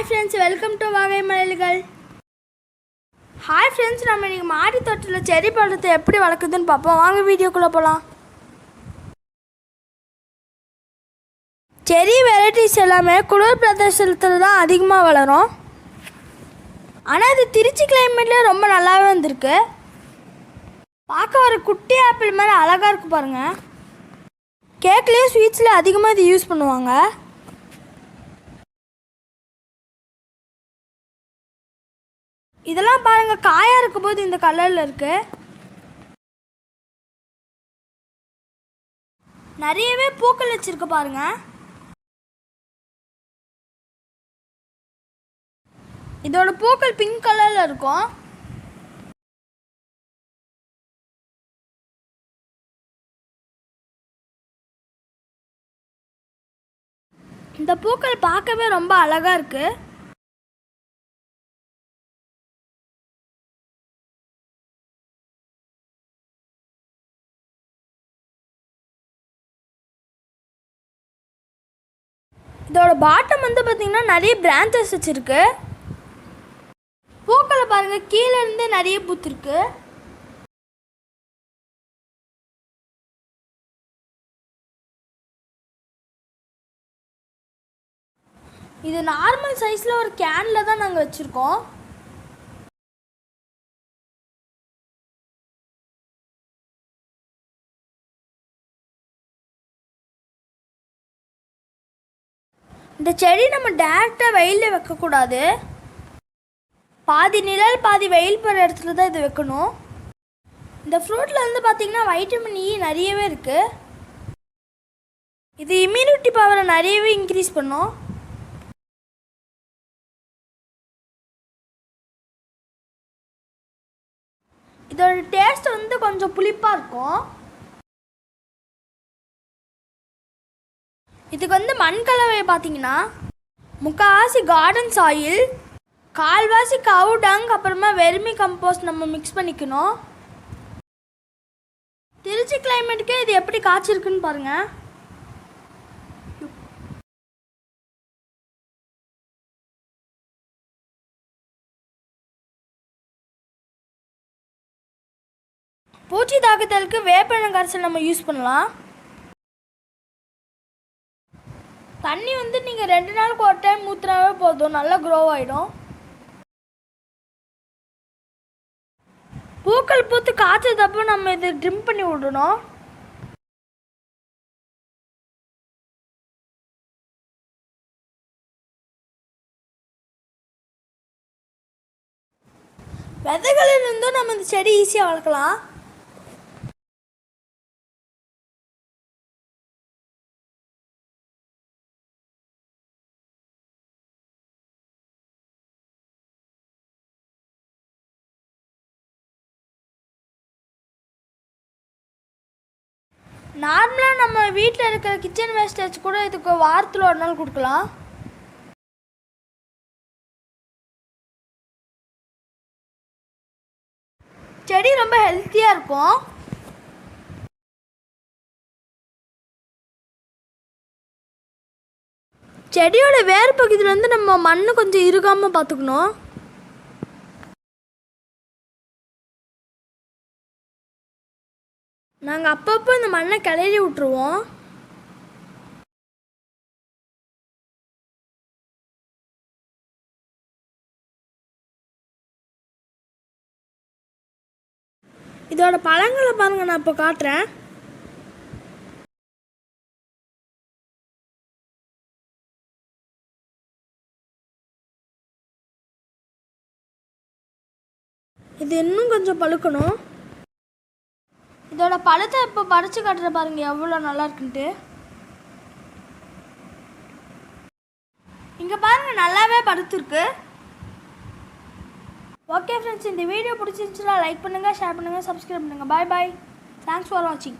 Hi friends welcome to வாகை மலைகள் hi friends நம்ம இன்றைக்கி மாடி தோட்டத்தில் செடி பழத்தை எப்படி வளர்க்குதுன்னு பார்ப்போம். வாங்க வீடியோக்குள்ளே போகலாம் செடி வெரைட்டிஸ் எல்லாமே குளிர் பிரதேசத்தில் தான் அதிகமாக வளரும். ஆனால் இது திருச்சி கிளைமேட்லேயே ரொம்ப நல்லாவே வந்திருக்கு. பார்க்க ஒரு குட்டி ஆப்பிள் மாதிரி அழகாக இருக்கு பாருங்கள் கேக்லேயே ஸ்வீட்ஸ்லேயும் அதிகமாக இது யூஸ் பண்ணுவாங்க. இதெல்லாம் பாருங்க காயா இருக்கும் போது இந்த கலர்ல இருக்கு. நிறையவே பூக்கள் வச்சிருக்கு பாருங்க. இதோட பூக்கள் பிங்க் கலர்ல இருக்கும். இந்த பூக்கள் பார்க்கவே ரொம்ப அழகா இருக்கு. இதோட பாட்டம் வந்து பார்த்தீங்கன்னா நிறைய பிரான்ச்சஸ் வச்சுருக்கு. பூக்களை பாருங்கள் கீழே இருந்து நிறைய பூத்திருக்கு இது நார்மல் சைஸில் ஒரு கேனில் தான் நாங்கள் வச்சுருக்கோம். இந்த செடி நம்ம டேரெக்டாக வெயிலில் வைக்கக்கூடாது. பாதி நிழல் பாதி வெயில் போகிற இடத்துல தான் இது வைக்கணும். இந்த ஃப்ரூட்டில் வந்து பார்த்திங்கன்னா வைட்டமின் இ e நிறையவே இருக்குது இது இம்யூனிட்டி பவரை நிறையவே இன்க்ரீஸ் பண்ணும். இதோட டேஸ்ட் வந்து கொஞ்சம் புளிப்பாக இருக்கும். இதுக்கு வந்து மண் கலவை பார்த்தீங்கன்னா முக்கால்வாசி கார்டன் சாயில் கால்வாசி கவு டங் அப்புறமா வெர்மி கம்போஸ்ட் நம்ம மிக்ஸ் பண்ணிக்கணும். திருச்சி கிளைமேட்டுக்கே இது எப்படி காய்ச்சிருக்குன்னு பாருங்கள் பூச்சி தாக்குதலுக்கு வேப்பெண்ணெய் நம்ம யூஸ் பண்ணலாம். தண்ணி வந்து நீங்கள் ரெண்டு நாளுக்கு ஒரு டைம் ஊற்றுனாவே போதும். நல்லா க்ரோ ஆகிடும் பூக்கள் பூத்து காய்ச்சதப்போ நம்ம இது ட்ரிம் பண்ணி விடணும். விதைகளில் இருந்தும் நம்ம இந்த செடி ஈஸியாக வளர்க்கலாம். நார்மலாக நம்ம வீட்டில் இருக்கிற கிச்சன் வேஸ்டேஜ் கூட இதுக்கு வாரத்தில் ஒரு நாள் கொடுக்கலாம். செடி ரொம்ப ஹெல்த்தியாக இருக்கும். செடியோட வேர் பகுதியில் வந்து நம்ம மண்ணு கொஞ்சம் இருகாமல் பார்த்துக்கணும். நாங்கள் அப்பப்போ இந்த மண்ணை கிளறி விட்ருவோம் இதோட பழங்களை பாருங்க நான் இப்போ காட்டுறேன். இது இன்னும் கொஞ்சம் பழுக்கணும். இதோட பழத்தை இப்போ பறிச்சு காட்டுற பாருங்க எவ்வளோ நல்லா இருக்குன்ட்டு. இங்கே பாருங்க நல்லாவே படுத்துருக்கு. ஓகே ஃப்ரெண்ட்ஸ் இந்த வீடியோ பிடிச்சிருந்துச்சுன்னா லைக் பண்ணுங்கள் ஷேர் பண்ணுங்கள் சப்ஸ்கிரைப் பண்ணுங்கள் பாய் பாய் தேங்க்ஸ் ஃபார் வாட்சிங்